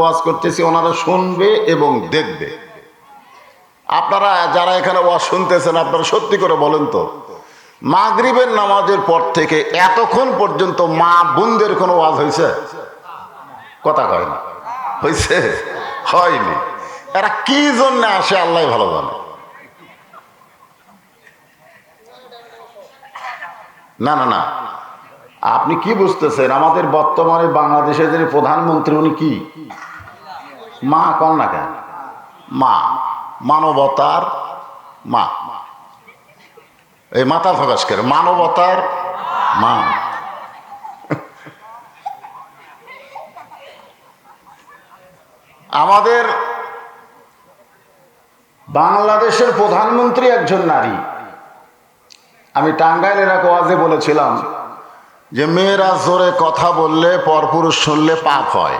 ওয়াজ করতেছি, ওনারা শুনবে এবং দেখবে। আপনারা যারা এখানে ওয়াজ শুনতেছেন, আপনারা সত্যি করে বলেন তো, মাগরিবের নামাজের পর থেকে এতক্ষণ পর্যন্ত মা বোনদের কোনো ওয়াজ হয়েছে? কথা কয় না। হয়েছে? হয়নি। এরা কি জন্য আসে, আল্লাহ ভালো জানে। না না না। আপনি কি বুঝতেছেন? আমাদের বর্তমানে বাংলাদেশের যিনি প্রধানমন্ত্রী, উনি কি? মা কন না কেন? মা। মানবতার মা। এই মাতা প্রকাশ করে। মানবতার মা। আমাদের বাংলাদেশের প্রধানমন্ত্রী একজন নারী। আমি টাঙ্গাইলের এক ওয়াজে বলেছিলাম যে, মেয়েরা জোরে কথা বললে, পরপুরুষ শুনলে পাপ হয়।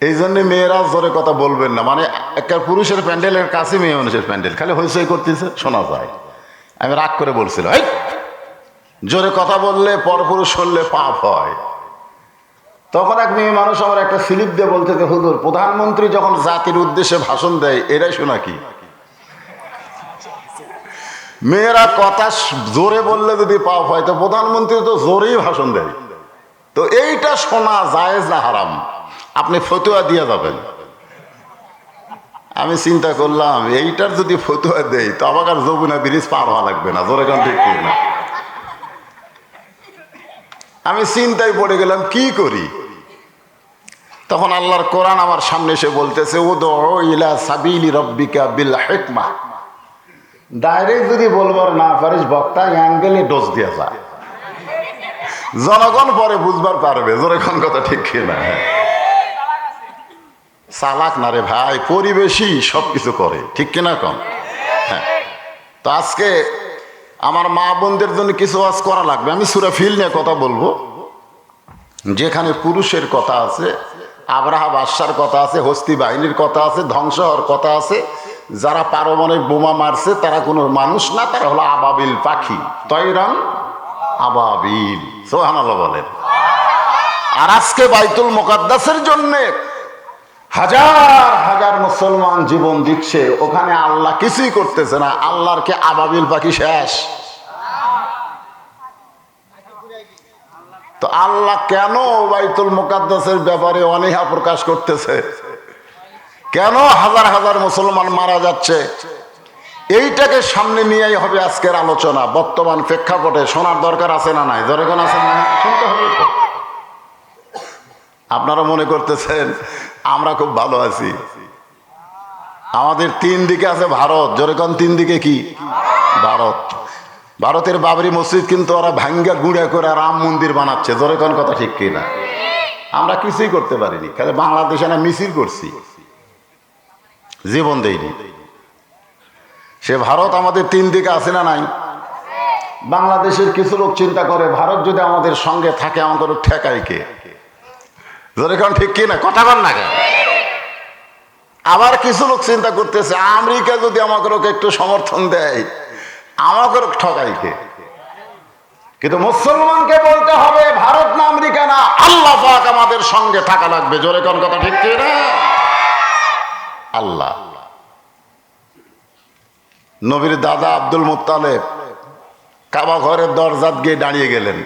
এই জন্য মেয়েরা জোরে কথা বলবেন না। মানে একটা পুরুষের প্যান্ডেলের কাছে মেয়ে মানুষের প্যান্ডেল। খালি হইচই করতেছে, শোনা যায়। আমি রাগ করে বলছিলাম জোরে কথা বললে পরপুরুষ শুনলে পাপ হয়। তখন এক মেয়ে মানুষ আমার একটা স্লিপ দিয়ে বলতে যে হুজুর, প্রধানমন্ত্রী যখন জাতির উদ্দেশ্যে ভাষণ দেয়, এরাই শোনা কি? মেয়েরা কথা জোরে বললে যদি পাপ হয়, তো প্রধানমন্ত্রী তো জোরেই ভাষণ দেয়। তো এইটা শোনা জায়েজ না হারাম? আপনি ফতুয়া দিয়ে যাবেন। আমি চিন্তা করলাম, এইটার যদি ফতুয়া দেই, তো আবার আর যমুনা ব্রিজ পার হওয়া লাগবে না, জোরে কারণ ঠিক না। আমি চিন্তায় পড়ে গেলাম, কি করি? তখন আল্লাহর কোরআন আমার সামনে এসে বলতেছে ও ইলা সাবিলি রব্বিকা বিল হেকমা। ডাইরেক্ট যদি বলবার না পারিস, বক্তা অ্যাঙ্গেলে ডোজ দিয়ে যায় জনগণ পরে বুঝবার পারবে জোরেখন কথা ঠিক কিনা। চালাক না রে ভাই, পরিবেশই সব কিছু করে, ঠিক কিনা কম হ্যাঁ। তো আজকে আমার মা বোনদের জন্য কিছু আজ করা লাগবে। আমি সুরা ফিল নিয়ে কথা বলব। যেখানে পুরুষের কথা আছে আবরাহা বাদশার কথা আছে, হস্তি বাহিনীর কথা আছে, ধ্বংস হওয়ার কথা আছে। যারা পারমাণবিক বোমা মারছে, তারা কোনো মানুষ না, তারা হলো আবাবিল পাখি। তৈরান আবাবিল। সোহানাল্লাহ বলেন। আর আজকে বাইতুল মোকাদ্দাসের জন্যে হাজার হাজার মুসলমান জীবন দিচ্ছে, ওখানে আল্লাহ কিছুই করতেছে না, আল্লাহর কে আবাবিল পাখি শেষ। তো আল্লাহ কেন বাইতুল মোকাদ্দাসের ব্যাপারে অনীহা প্রকাশ করতেছে? কেন হাজার হাজার মুসলমান মারা যাচ্ছে? এইটাকে সামনে নিয়েই হবে আজকের আলোচনা, বর্তমান প্রেক্ষাপটে শোনার দরকার আছে না নাই? দরকার আছে না শুনতে হবে। আপনারা মনে করতেছেন আমরা খুব ভালো আছি। আমাদের তিন দিকে আছে ভারত। যেরকম তিন দিকে কি? ভারত। ভারতের বাবরি মসজিদ কিন্তু ওরা ভাঙ্গা গুঁড়া করে রাম মন্দির বানাচ্ছে। যেরকম কথা ঠিক কিনা আমরা কিছুই করতে পারিনি। খালি বাংলাদেশে না মিছিল করছি। জীবন দেয়নি সে ভারত আমাদের তিন দিকে আছে না নাই? বাংলাদেশের কিছু লোক চিন্তা করে, ভারত যদি আমাদের সঙ্গে থাকে আমাদের ঠেকাই কে? যেরকম ঠিক কি না কথা বল না আবার কিছু লোক চিন্তা করতেছে, আমেরিকা যদি আমাকে একটু সমর্থন দেয়, আমাকে ঠকাই কে? কিন্তু মুসলমানকে বলতে হবে, ভারত না আমেরিকা না, আল্লাহ পাক আমাদের সঙ্গে থাকা লাগবে। জোরে কোন কথা ঠিক কি না আল্লাহ। নবীর দাদা আব্দুল মুতালেব কাবা ঘরের দরজাত গিয়ে দাঁড়িয়ে গেলেন।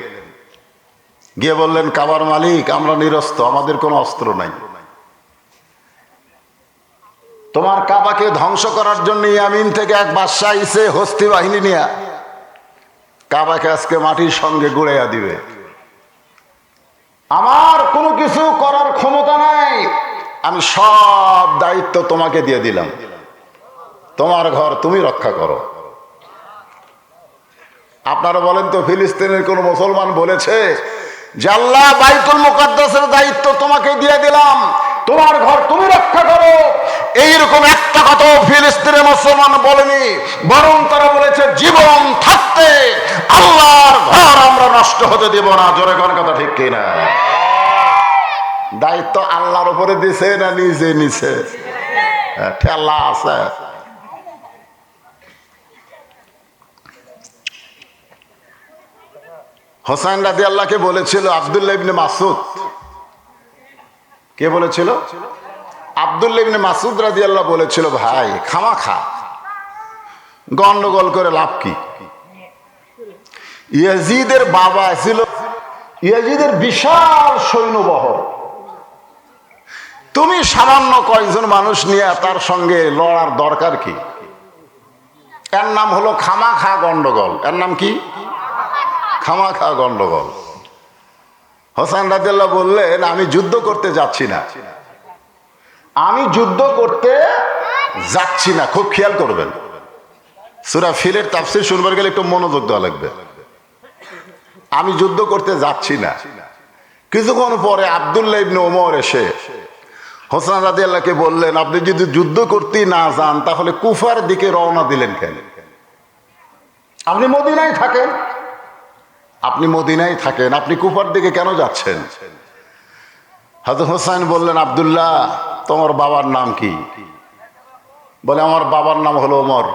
গিয়ে বললেন, কাবার মালিক, আমরা নিরস্ত, আমাদের কোনো অস্ত্র নাই। তোমার কাবাকে ধ্বংস করার জন্য ইয়ামিন থেকে এক বাদশাহ আইসে হস্তি বাহিনী নিয়ে কাবাকে আজকে মাটির সঙ্গে গুড়াইয়া দিবে। আমার কোনো কিছু করার ক্ষমতা নাই। আমি সব দায়িত্ব তোমাকে দিয়ে দিলাম। তোমার ঘর তুমি রক্ষা করো। আপনারা বলেন তো, ফিলিস্তিনের কোন মুসলমান বলেছে আল্লাহ বাইতুল মুকাদ্দাসের দায়িত্ব তোমাকে দিয়ে দিলাম। তোমার ঘর তুমি রক্ষা করো। এইরকম একটা কথা ফিলিস্তিনের মুসলমান বলেনি। বরং তারা বলেছে, জীবন থাকতে আল্লাহর ঘর আমরা নষ্ট হতে দেব না। জোরে কোন কথা ঠিক কিনা? দায়িত্ব আল্লাহর উপরে দিছে না নিজে নিছে? ঠেলা আছে। হোসাইন রাজি আল্লাহকে বলেছিল আবদুল্লাহ ইবনে মাসুদ কে বলেছিল? আবদুল্লাহ ইবনে মাসুদ রাদিয়াল্লাহ বলেছিল, ভাই খামা খা গন্ডগোল করে লাভ কি? ইয়াজিদের বাবা ছিল, ইয়াজিদের বিশাল সৈন্যবহর। তুমি সামান্য কয়েকজন মানুষ নিয়ে তার সঙ্গে লড়ার দরকার কি? এর নাম হলো খামা খা গন্ডগোল। এর নাম কি? খামা খা গন্ডগোল। হোসেন রাজিয়াল্লাহ বললেন, আমি যুদ্ধ করতে যাচ্ছি না। আমি যুদ্ধ করতে যাচ্ছি না। খুব খেয়াল করবেন। সুরা ফিলের তাফসির শুনবার গেলে একটু মনোযোগ দেওয়া লাগবে। আমি যুদ্ধ করতে যাচ্ছি না। কিছুক্ষণ পরে আবদুল্লাহ ইবনে ওমর এসে হোসেন রাজি আল্লাহকে বললেন, আপনি যদি যুদ্ধ করতে না যান, তাহলে কুফার দিকে রওনা দিলেন কেন? আপনি মদিনায় থাকেন। আপনি মদিনায় থাকেন, আপনি কুফার দিকে কেন যাচ্ছেন? হাজর হোসাইন বললেন, আবদুল্লাহ, তোমার বাবার নাম কি? বলে, আমার বাবার নাম হলো ওমর।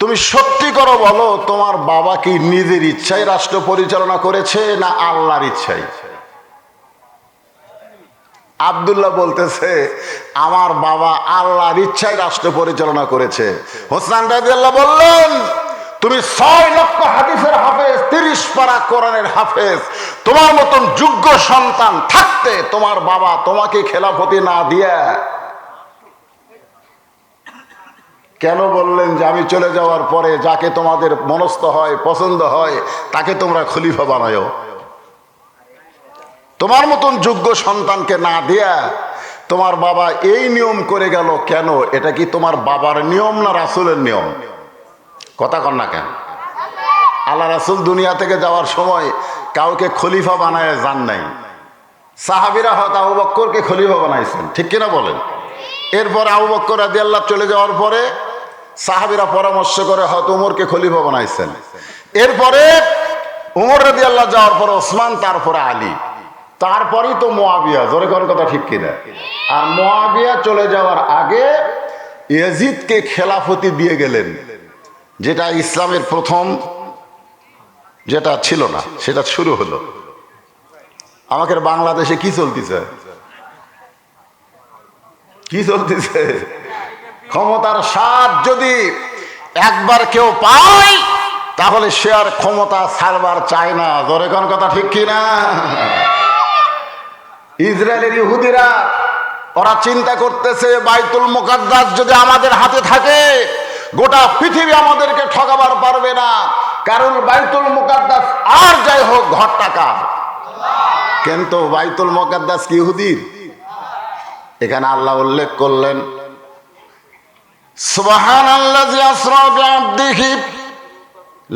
তুমি সত্যি করো বলো, তোমার বাবা কি নিজের ইচ্ছায় রাষ্ট্র পরিচালনা করেছে না আল্লাহর ইচ্ছায়? আবদুল্লাহ বলতেছে, আমার বাবা আল্লাহর ইচ্ছায় রাষ্ট্র পরিচালনা করেছে। হোসেন রাজিয়াল্লাহ বললেন তুমি ছয় লক্ষ হাদিসের হাফেজ, তিরিশ পারা কোরআনের হাফেজ। তোমার মতন যোগ্য সন্তান থাকতে তোমার বাবা তোমাকে খেলাফতি না দিয়ে। কেন বললেন যে আমি চলে যাওয়ার পরে যাকে তোমাদের মনস্থ হয়, পছন্দ হয়, তাকে তোমরা খলিফা বানায়। তোমার মতন যোগ্য সন্তানকে না দিয়া তোমার বাবা এই নিয়ম করে গেল কেন? এটা কি তোমার বাবার নিয়ম না রাসুলের নিয়ম? কথা কন না কেন? আল্লাহ রাসুল দুনিয়া থেকে যাওয়ার সময় কাউকে খলিফা বানায় যান নাই। সাহাবিরা হয়তো আবু বক্করকে খলিফা বানাইছেন। ঠিক কিনা বলেন? এরপর আবু বক্কর আদি আল্লাহ চলে যাওয়ার পরে সাহাবিরা পরামর্শ করে হয়তো উমরকে খলিফা বানাইছেন। এরপরে উমর রাদি আল্লাহ যাওয়ার পরে ওসমান, তারপরে আলী। তারপরেই তো মোয়াবিয়া। জোরে করার কথা ঠিক কিনা? আর মোয়াবিয়া চলে যাওয়ার আগে ইয়াজিদকে খেলাফতি দিয়ে গেলেন। যেটা ইসলামের প্রথম যেটা ছিল না, সেটা শুরু হলো। আমাদের বাংলাদেশে কি চলতেছে? কি চলতেছে? ক্ষমতার স্বাদ যদি একবার কেউ পায়, তাহলে সে আর ক্ষমতা ছাড়বার চায় না। জোরে কোন কথা ঠিক কিনা? ইসরায়েলের ইহুদিরা, ওরা চিন্তা করতেছে, বাইতুল মোকাদ্দাস যদি আমাদের হাতে থাকে গোটা পৃথিবী আমাদেরকে ঠকাবার পারবে না। কারণ বাইতুল মোকাদ্দাস আর যাই হোক ঘর টাকা কিন্তু বাইতুল মোকাদ্দাস ইহুদির? এখানে আল্লাহ উল্লেখ করলেন সুবহান আল্লাহ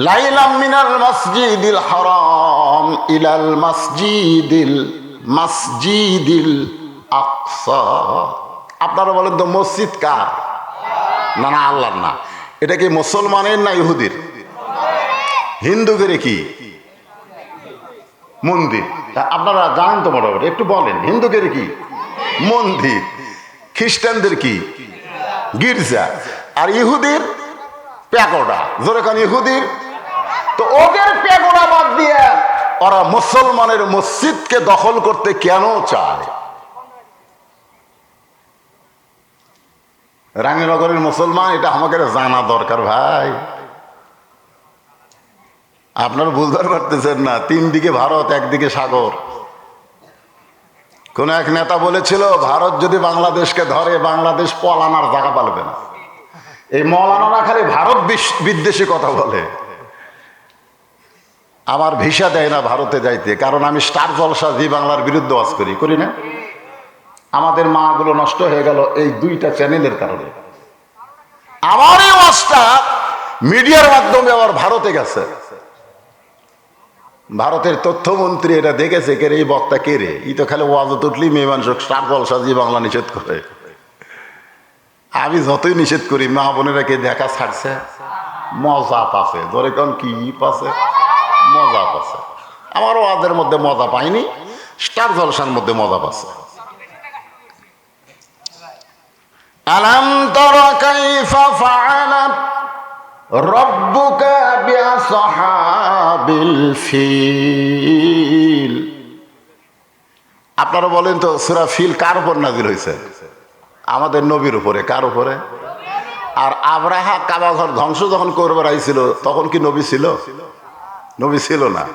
লাইলাম মিনাল মসজিদিল হারাম ইলাল মসজিদিল মসজিদিল আকসা। আপনারা বলেন তো মসজিদ কার? না না, আল্লাহর না। এটা কি মুসলমানের না ইহুদির? হিন্দুদের কি? মন্দির। আপনারা জানেন তো মোটামুটি, একটু বলেন হিন্দুদের কি? মন্দির। খ্রিস্টানদের কি? গির্জা। আর ইহুদির প্যাকোডা জোরে কান, ইহুদির? তো ওদের প্যাকোডা বাদ দিয়ে ওরা মুসলমানের মসজিদকে দখল করতে কেন চায়? রানীনগরের মুসলমান, এটা আমাকে জানা দরকার ভাই। আপনারা বুঝতে পারতেছেন না। তিন দিকে ভারত একদিকে সাগর। কোন এক নেতা বলেছিল, ভারত যদি বাংলাদেশকে ধরে, বাংলাদেশ পলানার জায়গা পালবে না। এই মলানারা খালি ভারত বিদ্বেষী কথা বলে। আমার ভিসা দেয় না ভারতে যাইতে, কারণ আমি স্টার জলসা জি বাংলার বিরুদ্ধে ওয়াজ করি। করি না? আমাদের মাগুলো নষ্ট হয়ে গেল এই দুইটা চ্যানেলের কারণে। আমার এই ওয়াজটা মিডিয়ার মাধ্যমে আবার ভারতে গেছে। ভারতের তথ্যমন্ত্রী এটা দেখেছে, কে রে, এই বক্তা কে রে? ই তো খালি ওয়াজ উঠলি মেয়ে মানুষ জলসা জি বাংলা নিষেধ করে। আমি যতই নিষেধ করি, মা বোনেরা কে দেখা ছাড়ছে? মজা পাছে ধরে কোন কি পাছে মজা পাচ্ছে। আমার ওয়াজের মধ্যে মজা পাইনি, স্টার জলসার মধ্যে মজা পাচ্ছে। আলাম তর ফিল। আপনারা বলেন তো, সুরা ফিল কার উপর নাজির হয়েছে? আমাদের নবীর উপরে, কার উপরে? আর আবরাহা কাবাঘর ধ্বংস যখন করবার আইছিল, তখন কি নবী ছিল? নবী ছিল না।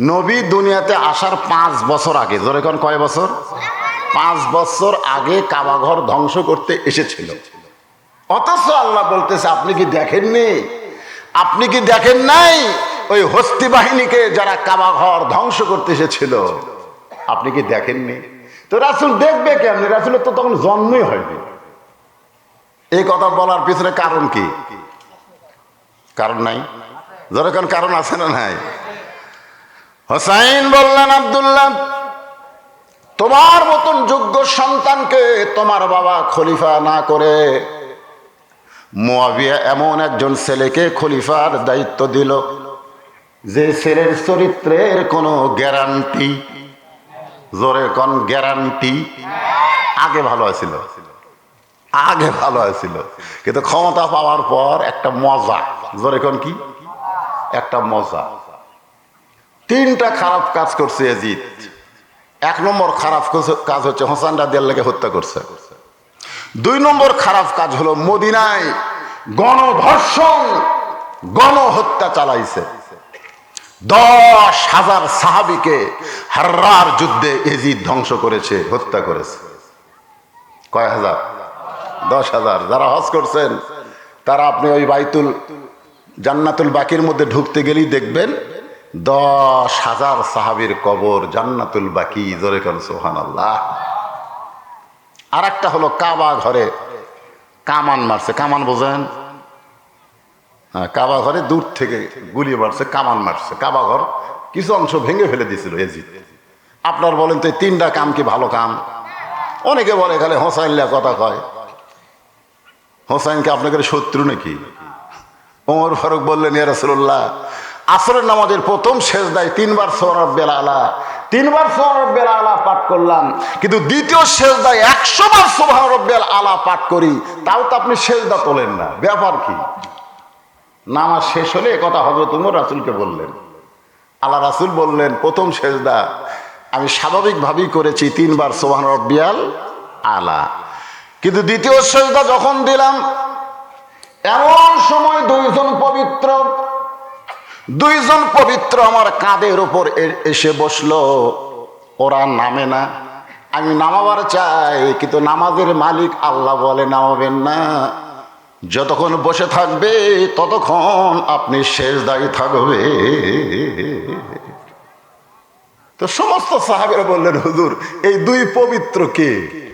নবী দুনিয়াতে আসার পাঁচ বছর আগে ধরে কয় বছর? পাঁচ বছর আগে কাবাঘর ধ্বংস করতে এসেছিল। অথচ আল্লাহ বলতেছে, আপনি কি দেখেননি? আপনি কি দেখেন নাই ওই হস্তি বাহিনীকে যারা কাবাঘর ধ্বংস করতে এসেছিল? আপনি কি দেখেননি? তো রাসুল দেখবে কেমনি? রাসুলের তো তখন জন্মই হয়নি। এই কথা বলার পিছনে কারণ কি? কারণ নাই? যেরকম কারণ আছে না নাই? হোসাইন বললেন, আব্দুল্লাহ তোমার মতন যোগ্য সন্তানকে তোমার বাবা খলিফা না করে। মোয়াবিয়া এমন একজন ছেলেকে খলিফার দায়িত্ব দিল, যে ছেলের চরিত্রের কোনো গ্যারান্টি, জোরে কোন গ্যারান্টি, আগে ভালো আছিল, আগে ভালো আছিল। কিন্তু ক্ষমতা পাওয়ার পর একটা মজা, জোরে কোন কি? একটা মজা। তিনটা খারাপ কাজ করছে এজিদ। এক নম্বর খারাপ কাজ- হচ্ছে হোসান রাদিয়াল্লাহকে হত্যা করছে। দুই নম্বর খারাপ কাজ হলো মদিনায় গণধর্ষণ, গণহত্যা চালাইছে। দশ হাজার সাহাবিকে হার্রার যুদ্ধে এজিদ ধ্বংস করেছে, হত্যা করেছে। কয় হাজার? দশ হাজার। যারা হজ করছেন, তারা আপনি ওই বাইতুল জান্নাতুল বাকির মধ্যে ঢুকতে গেলেই দেখবেন দশ হাজার সাহাবির কবর জান্নাতুল বাকি, জোরে করেন সোহান আল্লাহ আর একটা হলো কাবা ঘরে, কামান মারছে। কামান বোঝেন? হ্যাঁ কাবা ঘরে দূর থেকে গুলি মারছে, কামান মারছে। কাবা ঘর কিছু অংশ ভেঙে ফেলে দিয়েছিল এজিদ। আপনার বলেন তো এই তিনটা কাম কি ভালো কাম? অনেকে বলে খালি হোসাইনলা কথা কয়। হোসাইনকে আপনাদের শত্রু নাকি? ওমর ফারুক বললেন, ইয়া রাসূলুল্লাহ আসরের নামাজের প্রথম শেষ দেয় তিনবার সৌরভ বেলালা, তিনবার সৌরভ আলা পাঠ করলাম। কিন্তু দ্বিতীয় শেষ দেয় একশো বার সৌরভ আলা পাঠ করি, তাও তো আপনি শেষদা তোলেন না। ব্যাপার কি? নামাজ শেষ হলে কথা হজরত উমর রাসুলকে বললেন। আল্লাহ রাসুল বললেন, প্রথম শেষদা আমি স্বাভাবিকভাবেই করেছি তিনবার সোহান রব্বিয়াল আলা কিন্তু দ্বিতীয় শেষদা যখন দিলাম, এমন সময় দুইজন পবিত্র দুইজন পবিত্র আমার কাঁধের উপর এসে বসল। ওরা নামে না। আমি নামাবার চাই, কিন্তু নামাজের মালিক আল্লাহ বলে নামাবেন না। যতক্ষণ বসে থাকবে, ততক্ষণ আপনি শেষ দায়ী থাকবে। তো সমস্ত সাহাবেরা বললেন, হুজুর, এই দুই পবিত্র কে?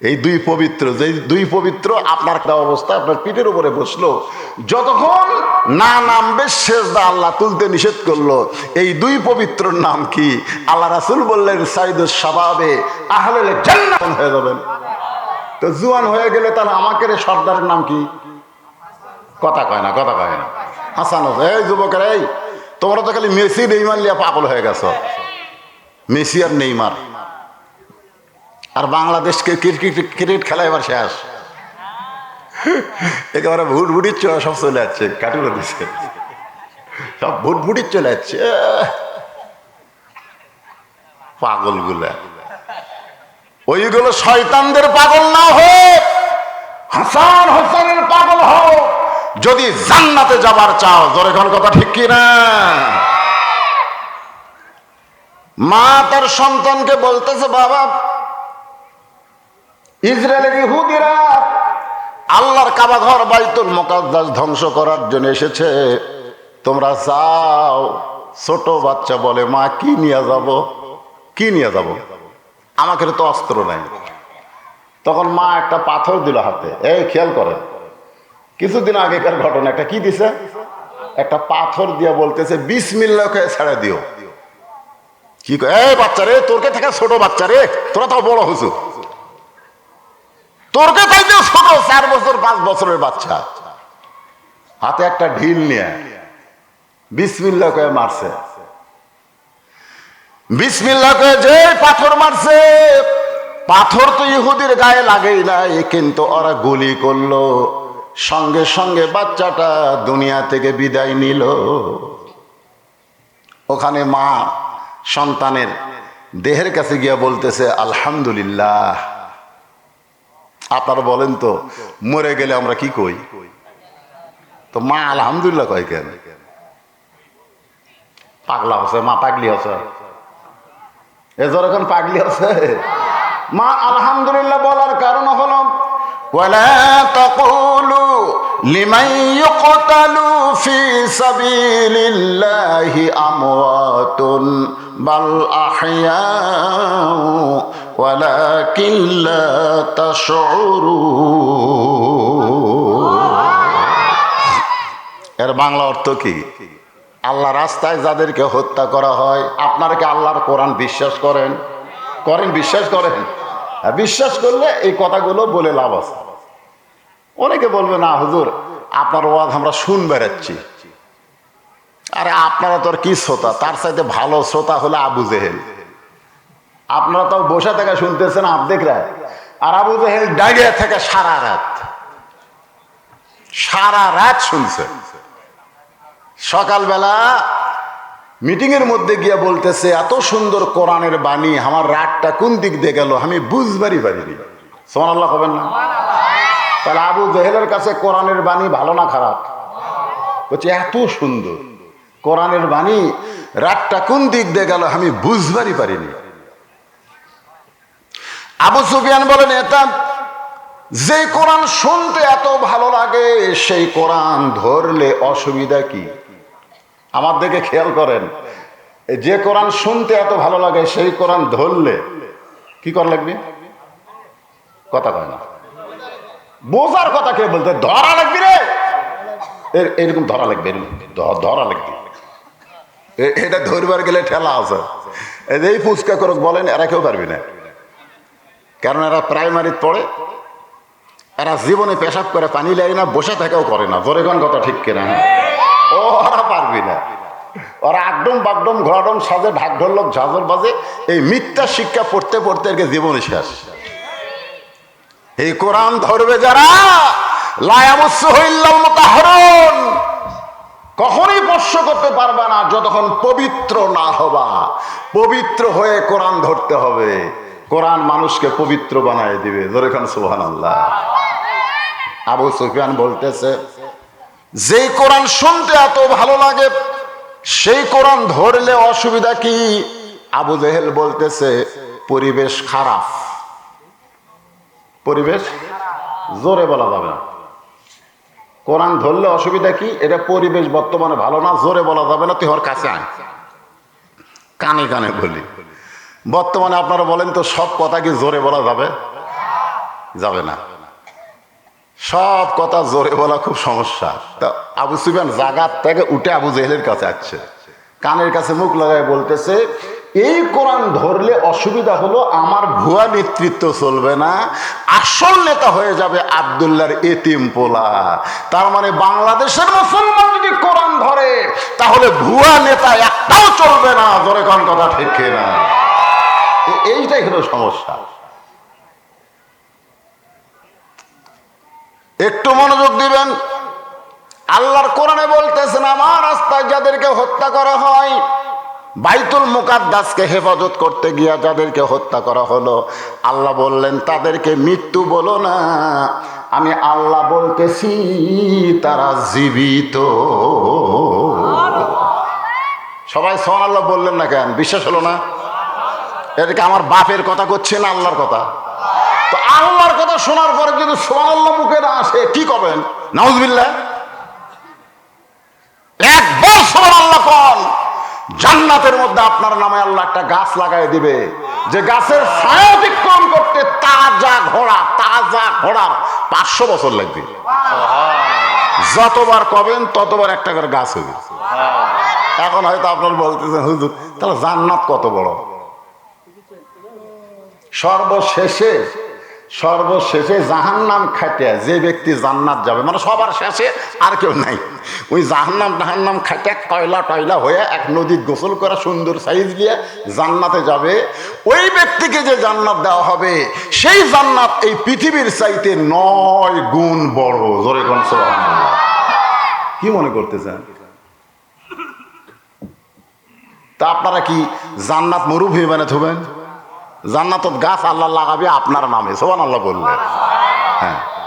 এই দুই পবিত্র যে দুই পবিত্র আপনার একটা অবস্থা আপনার পিঠের উপরে বসল। যতক্ষণ না নামবে শেষদা আল্লাহ তুলতে নিষেধ করল। এই দুই পবিত্রর নাম কি? আল্লাহ রাসুল বললেন সাইদুস সাবাবে আহলে হয়ে যাবেন। তো জুয়ান হয়ে গেলে তাহলে আমাকে রে সর্দারের নাম কি? কথা কয় না কথা কয় না। হোসেন, এই যুবকের এই তোমরা তো খালি মেসি নেইমার লিয়া পাগল হয়ে গেছো। মেসি আর নেইমার। আর বাংলাদেশকে ক্রিকেট ক্রিকেট খেলা এবার শেষ। একেবারে ভুট ভুটির সব চলে যাচ্ছে কাটুরে দিচ্ছে সব ভুট ভুটির চলে যাচ্ছে পাগলগুলা। ওইগুলো শয়তানদের পাগল না হোক, হাসান হাসানের পাগল হও যদি জান্নাতে যাবার চাও, জোরে কোন কথা ঠিক কি না? মা তার সন্তানকে বলতেছে, বাবা ইসরায়েলের ইহুদিরা আল্লাহর কাবা ঘর বাইতুল মোকাদ্দাস ধ্বংস করার জন্য এসেছে। তোমরা যাও, ছোট বাচ্চা বলে, মা, কি নিয়ে যাব? কি নিয়ে যাব? আমাকে তো অস্ত্র নাই। তখন মা একটা পাথর দিল হাতে। এই, খেয়াল করে। কিছুদিন আগেকার ঘটনা, একটা কি দিছে? একটা পাথর দিয়া বলতেছে বিশ বিসমিল্লাকে ছেড়ে দিও। কি এই বাচ্চা রে তোরকে থেকে ছোট বাচ্চা রে? তোরা তো বড় হয়েছো তোরকে চাইতে ছোট, চার বছর, পাঁচ বছরের বাচ্চা। হাতে একটা ঢিল নিয়ে বিসমিল্লা কয়ে মারছে। বিসমিল্লা কয়ে যে পাথর মারছে, পাথর তো ইহুদির গায়ে লাগেই নাই কিন্তু ওরা গুলি করল। সঙ্গে সঙ্গে বাচ্চাটা দুনিয়া থেকে বিদায় নিল। ওখানে মা সন্তানের দেহের কাছে গিয়া বলতেছে, আলহামদুলিল্লাহ। আপনারা বলেন তো মরে গেলে আমরা কি কই তো মা আলহামদুলিল্লাহ কয় কেন পাগলা হচ্ছে মা পাগলি হচ্ছে এজর এখন পাগলি হচ্ছে মা আলহামদুলিল্লাহ বলার কারণ হলো ولا تقولوا لمن يقتل في سبيل الله أموات بل أحياء ولكن لا تشعرون এর বাংলা অর্থ কি আল্লাহ রাস্তায় যাদেরকে হত্যা করা হয় আপনারা কি আল্লাহর কোরআন বিশ্বাস করেন করেন বিশ্বাস করেন আর বিশ্বাস করলে এই কথাগুলো বলে লাভ আছে অনেকে বলবে না হুজুর আপনার ওয়াজ আমরা শুন বেড়াচ্ছি আরে আপনারা তো আর কি শ্রোতা তার সাথে ভালো শ্রোতা হলে আবু জেহেল আপনারা তো বসে থেকে শুনতেছেন আর্ধেকরা আর আবু জেহেল ডাইরিয়া থেকে সারা রাত। সারা রাত শুনছে। সকালবেলা মিটিং এর মধ্যে গিয়া বলতেছে, এত সুন্দর কোরআনের বাণী, আমার রাতটা কোন দিক দিয়ে গেল? আমি বুঝবারই পারিনি। সোমান আল্লাহ হবেন না? তাহলে আবু জেহেলের কাছে কোরআনের বাণী ভালো না খারাপ? বলছে, এত সুন্দর কোরআনের বাণী, রাতটা কোন দিক দিয়ে গেল? আমি বুঝবারই পারিনি। আবু সুফিয়ান বলেন, এটা যে কোরআন শুনতে এত ভালো লাগে, সেই কোরআন ধরলে অসুবিধা কি? আমার দিকে খেয়াল করেন, যে কোরআন শুনতে এত ভালো লাগে, সেই কোরআন ধরলে কি করা লাগবে? কথা কয় না। বোঝার কথা কে বলতে, ধরা লাগবে রে। এর- এরকম ধরা লাগবে ধরা লাগবে। এটা ধরবার গেলে ঠেলা আছে। এই ফুচকা করক বলেন, এরা কেউ পারবি না। কারণ এরা প্রাইমারি পড়ে। এরা জীবনে পেশাব করে, পানি লাগে না, বসে থেকেও করে না। জোরে কোন কথা ঠিক কিনা হ্যাঁ? ও ওরা পারবি না। ওরা একদম বাগডম ঘোড়াডম সাজে ঢাক ঢোলক, ঝাঁঝর বাজে, এই মিথ্যা শিক্ষা পড়তে পড়তে এরকে জীবনে শেষ। এই কোরআন ধরবে যারা কখনোই স্পর্শ করতে পারবে না, যতক্ষণ পবিত্র না হবা। পবিত্র হয়ে কোরআন ধরতে হবে। কোরআন মানুষকে পবিত্র বানায় দিবে। জোরে খান সুহান আল্লাহ আবু সুফিয়ান বলতেছে, যেই কোরআন শুনতে এত ভালো লাগে, সেই কোরআন ধরলে অসুবিধা কি? আবু জেহেল বলতেছে, পরিবেশ খারাপ। পরিবেশ জোরে বলা যাবে না। কোরআন ধরলে অসুবিধা কি? এটা পরিবেশ বর্তমানে ভালো না, জোরে বলা যাবে না। তুই ওর কাছে আয়। কানে কানে বলি। বর্তমানে আপনারা বলেন তো, সব কথা কি জোরে বলা যাবে? যাবে না। সব কথা জোরে বলা খুব সমস্যা। তা আবু সুফিয়ান জাগাত থেকে উঠে আবু জেহেলের কাছে আসছে। কানের কাছে মুখ লাগায় বলতেছে, এই কোরআন ধরলে অসুবিধা হলো, আমার ভুয়া নেতৃত্ব চলবে না, আসল নেতা হয়ে যাবে আবদুল্লাহর এতিম পোলা। তার মানে বাংলাদেশের মুসলমান যদি কোরআন ধরে, তাহলে ভুয়া নেতা একটাও চলবে না। ধরে কোন কথা ঠিক না এইটাই হলো সমস্যা। একটু মনোযোগ দিবেন। আল্লাহর কোরআনে বলতেছেন আমার রাস্তায় যাদেরকে হত্যা করা হয় বাইতুল মুকাদ্দাসকে হেফাজত করতে গিয়া যাদেরকে হত্যা করা হলো আল্লাহ বললেন তাদেরকে মৃত্যু বলো না। আমি আল্লাহ বলতেছি তারা জীবিত। সবাই সোহান আল্লাহ বললেন না কেন? বিশ্বাস হলো না? এদিকে আমার বাপের কথা করছে না আল্লাহর কথা? তো আল্লাহর কথা শোনার পরে যদি সোহান আল্লাহ মুখে না আসে, কি করবেন নাউজবিল্লাহ। একবার সোহান আল্লাহ কন, জান্নাতের মধ্যে আপনার নামে আল্লাহ একটা গাছ লাগাই দিবে। যে গাছের ছায়া অতিক্রম করতে তাজা ঘোড়া, তাজা ঘোড়ার পাঁচশো বছর লাগবে। যতবার কবেন, ততবার একটা করে গাছ হবে এখন হয়তো আপনার বলতেছেন, হুজুর, তাহলে জান্নাত কত বড়? সর্বশেষে সর্বশেষে জাহান্নাম খাটিয়া যে ব্যক্তি জান্নাত যাবে মানে সবার শেষে আর কেউ নাই। ওই জাহান্নাম টাহান্নাম খাটিয়া কয়লা টয়লা হয়ে এক নদীর গোসল করা সুন্দর সাইজ দিয়ে জান্নাতে যাবে। ওই ব্যক্তিকে যে জান্নাত দেওয়া হবে, সেই জান্নাত এই পৃথিবীর চাইতে নয় গুণ বড়। জোরে কি মনে করতেছেন? তা আপনারা কি জান্নাত মরুভূমি মানে থবেন জান্নাতত গাছ আল্লাহ লাগাবে আপনার নামে। সোহান আল্লাহ বললেন হ্যাঁ।